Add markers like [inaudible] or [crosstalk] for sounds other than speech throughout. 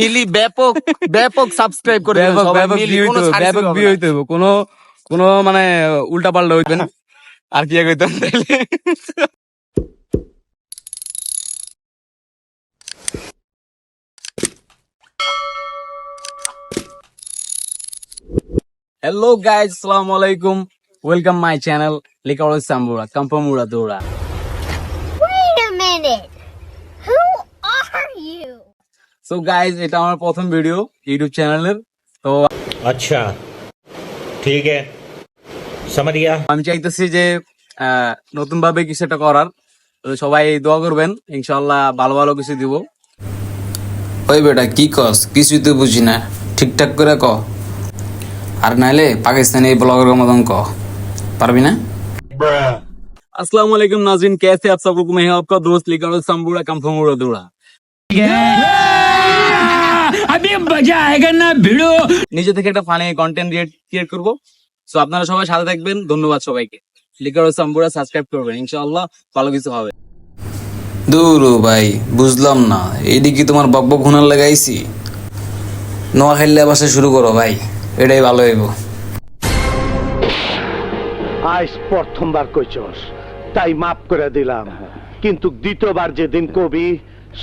মিলি ব্যাপক ব্যাপক সাবস্ক্রাইব করে ব্যাপক ব্যাপক ভিউ হইতে হবে, ব্যাপক ভিউ। হইতে হবে কোনো কোনো মানে উল্টা পাল্টা হইতে না আর কি কইতাম তাইলে হ্যালো গাইজ আসসালামু আলাইকুম ওয়েলকাম মাই চ্যানেল লিকাওড়া সাম্বুরা কাম্পামুরা দৌড়া Wait a minute. Who are you? So guys এটা আমার প্রথম ভিডিও ইউটিউব চ্যানেলের তো अच्छा ठीक है समझ गया আমি চাইতেছি যে নতুন ভাবে কিছু একটা করার তো সবাই দোয়া করবেন ইনশাল্লাহ ভালো ভালো কিছু দিব ওই বেটা কি কস কিছুই তো বুঝি না ঠিকঠাক করে ক আর নাইলে পাকিস্তানি ব্লগের মতন ক পারবি না अस्सलाम वालेकुम नाज़रीन कैसे आप सब लोग मैं हूं आपका दोस्त लिखा संबूड़ा कंफर्मूड़ा दूड़ा अभी मजा आएगा ना भिड़ो নিজে থেকে একটা ফানি কন্টেন্ট ক্রিয়েট করব সো আপনারা সবাই সাথে থাকবেন ধন্যবাদ সবাইকে লিকার সাম্বুরা সাবস্ক্রাইব করবেন ইনশাআল্লাহ ভালো কিছু হবে দূর ও ভাই বুঝলাম না এইটি কি তোমার বক বক ঘুনার লাগাইছি নোয়া খাইলে বাসা শুরু করো ভাই এটাই ভালো হইব আজ প্রথমবার কইছস তাই মাফ করে দিলাম কিন্তু দ্বিতীয়বার যেদিন কবি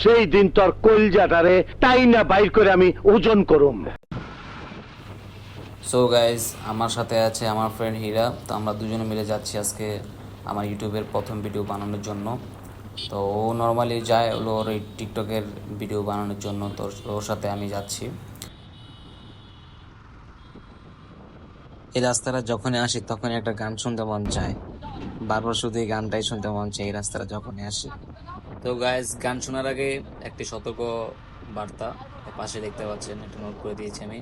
সেই দিন তোর কলজাটারে তাই না বাইর করে আমি ওজন করুম। সো গাইজ আমার সাথে আছে আমার ফ্রেন্ড হীরা। তো আমরা দুজনে মিলে যাচ্ছি আজকে আমার ইউটিউবের প্রথম ভিডিও বানানোর জন্য। তো ও নর্মালি যায় হলো ওর এই টিকটকের ভিডিও বানানোর জন্য। তো ওর সাথে আমি যাচ্ছি। এই রাস্তাটা যখনই আসি তখনই একটা গান শুনতে মন চায়। বারবার শুধু এই গানটাই শুনতে মন চায়, এই রাস্তাটা যখনই আসি। তো গাইজ গান শোনার আগে একটি সতর্ক বার্তা পাশে দেখতে পাচ্ছেন একটু নোট করে দিয়েছি আমি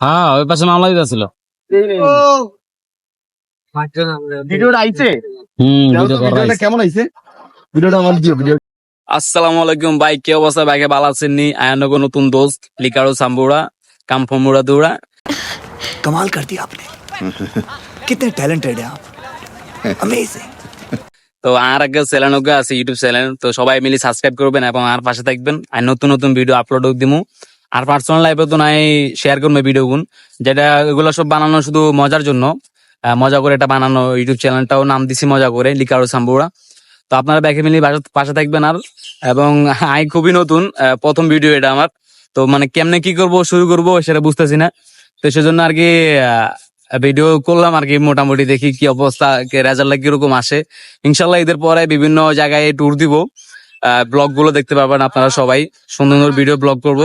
হ্যাঁ ওই পাশে মামলা দিতেছিল ভিডিওটা আইছে হুম ভিডিওটা কেমন আইছে ভিডিওটা আমার দিও ভিডিও আসসালামু আলাইকুম ভাই কি অবস্থা ভাইকে ভালো আছেন নি আয়ানগো নতুন দোস্ত লিকারো সাম্বুরা কাম্পমুরা দৌড়া [laughs] कमाल कर दिया आपने कितने टैलेंटेड हैं आप अमेजिंग তো আর আগে চ্যানেলকে আছে, ইউটিউব চ্যানেল। তো সবাই মিলে সাবস্ক্রাইব করবেন এবং আর পাশে থাকবেন। আর নতুন নতুন ভিডিও আপলোড দিমু। আর পার্সোনাল লাইফে তো নাই শেয়ার করব ভিডিও গুন। যেটা এগুলো সব বানানো শুধু মজার জন্য। মজা করে এটা বানানো ইউটিউব চ্যানেলটাও নাম দিছি মজা করে, লিকারো সাম্বুরা। তো আপনারা ব্যাকে মিলে পাশে থাকবেন আর। এবং [laughs] আই খুবই নতুন প্রথম ভিডিও এটা আমার। তো মানে কেমনে কি করব, শুরু করব সেটা বুঝতেছি না। তো সেজন্য আর কি ভিডিও করলাম আর কি মোটামুটি দেখি কি অবস্থা রেজাল্ট কীরকম আসে। ইনশাল্লাহ ঈদের পরে বিভিন্ন জায়গায় ট্যুর দিব। ব্লগগুলো দেখতে পাবেন আপনারা সবাই। সুন্দর সুন্দর ভিডিও ব্লগ করব।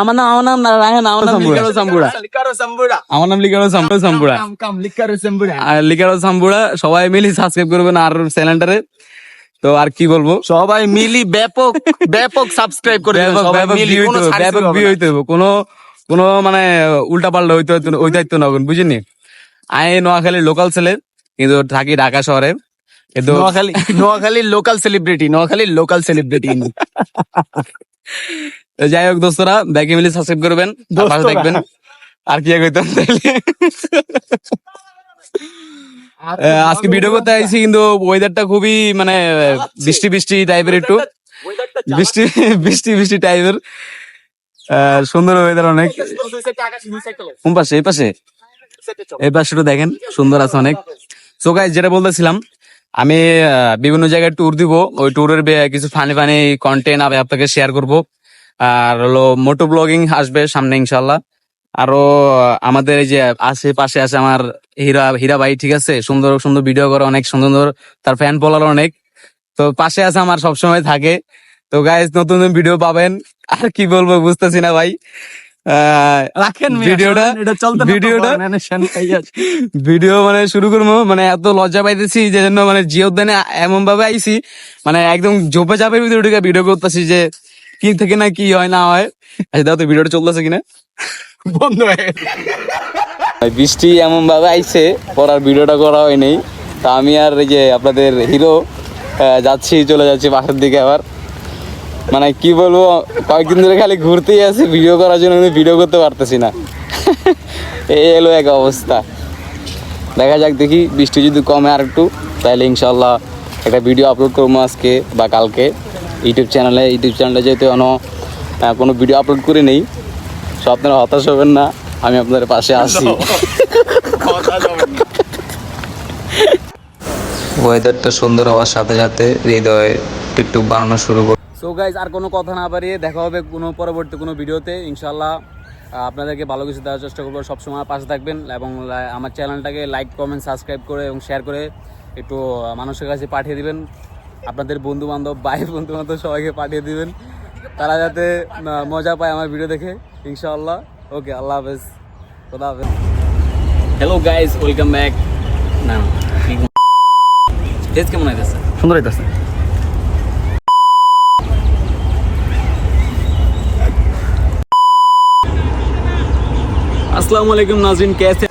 আমার নাম আমার নাম না রায়হান আমার নাম লিকারো সাম্বুড়া আমার নাম লিকারো সাম্বুড়া সাম্বুড়া আর লিকারো সাম্বুড়া সবাই মিলে সাবস্ক্রাইব করবেন আর চ্যানেলটারে তো আর কি বলব? সবাই মিলি ব্যাপক ব্যাপক সাবস্ক্রাইব করে ব্যাপক ব্যাপক হইতে হবে, ব্যাপক না। হইতে হবে। কোনো কোনো মানে উল্টা পাল্টা হইতে ওই দায়িত্ব না বুঝিনি? আই নোয়াখালী লোকাল ছেলে কিন্তু থাকি ঢাকা শহরে। কিন্তু নোয়াখালী লোকাল সেলিব্রিটি নোয়াখালীর লোকাল সেলিব্রিটি যাই হোক দোস্তরা ব্যাকে মিলে সাবস্ক্রাইব করবেন পাশে। থাকবেন। আর কি কইতাম তাইলে? আজকে ভিডিও করতে আইছি কিন্তু ওয়েদারটা খুবই মানে বৃষ্টি বৃষ্টি টাইপের একটু। [laughs] বৃষ্টি বৃষ্টি বৃষ্টি টাইপের সুন্দর ওয়েদার অনেক। কোন পাশে? এই পাশে? এই পাশে একটু দেখেন সুন্দর আছে অনেক। সো গাইজ যেটা বলতেছিলাম আমি বিভিন্ন জায়গায় ট্যুর দিব। ওই ট্যুরের কিছু ফানি ফানি কন্টেন্ট আমি আপনাকে শেয়ার করব। আর হলো মোটো ব্লগিং আসবে সামনে ইনশাল্লাহ আরও আমাদের এই যে আশেপাশে আছে আমার হীরা হীরা ভাই ঠিক আছে? সুন্দর সুন্দর ভিডিও করে অনেক সুন্দর সুন্দর তার ফ্যান ফলোয়ার অনেক। তো পাশে আছে আমার সবসময় থাকে। তো গাইজ নতুন নতুন ভিডিও পাবেন। আর কি বলব বুঝতেছি না ভাই। রাখেন ভিডিওটা ভিডিওটা ভিডিও মানে শুরু করব মানে এত লজ্জা পাইতেছি যে জন্য মানে জিও উদ্যানে এমন ভাবে আইছি। মানে একদম ঝোপে চাপের ভিতরে ঢুকে ভিডিও করতেছি যে কি থেকে না কি হয় না হয়। আচ্ছা দাও তো ভিডিওটা চলতেছে কিনা? বৃষ্টি এমন ভাবে আইছে পড়ার ভিডিওটা করা হয়নি। তা আমি আর এই যে আপনাদের হিরো যাচ্ছি চলে যাচ্ছি বাসার দিকে আবার। মানে কি বলব কয়েকদিন ধরে খালি ঘুরতেই আছি ভিডিও করার জন্য কিন্তু ভিডিও করতে পারতেছি না। [laughs] এই এলো এক অবস্থা। দেখা যাক দেখি বৃষ্টি যদি কমে আর একটু তাহলে ইনশাল্লাহ একটা ভিডিও আপলোড করব আজকে বা কালকে। ইউটিউব চ্যানেলে ইউটিউব চ্যানেলে যেহেতু আহ, কোনো ভিডিও আপলোড করে নেই সো আপনারা হতাশ হবেন না আমি আপনাদের পাশে আসি ওয়েদারটা সুন্দর হওয়ার সাথে সাথে হৃদয় টিকটুক বানানো শুরু করে সো গাইজ আর কোনো কথা না বাড়িয়ে দেখা হবে কোনো পরবর্তী কোনো ভিডিওতে। ইনশাল্লাহ আপনাদেরকে ভালো কিছু দেওয়ার চেষ্টা করব। সবসময় পাশে থাকবেন এবং আমার চ্যানেলটাকে লাইক কমেন্ট সাবস্ক্রাইব করে এবং শেয়ার করে একটু মানুষের কাছে পাঠিয়ে দিবেন। আপনাদের বন্ধু বান্ধব ভাই বন্ধু বান্ধব সবাইকে পাঠিয়ে দিবেন। তারা যাতে মজা পায় আমার ভিডিও দেখে। ইনশাআল্লাহ। ওকে আল্লাহ হাফেজ। খোদা হাফেজ। হ্যালো গাইজ ওয়েলকাম ব্যাক না টেস্ট কেমন হইতেছে? সুন্দর হইতেছে। আসসালামু আলাইকুম নাজরিন कैसे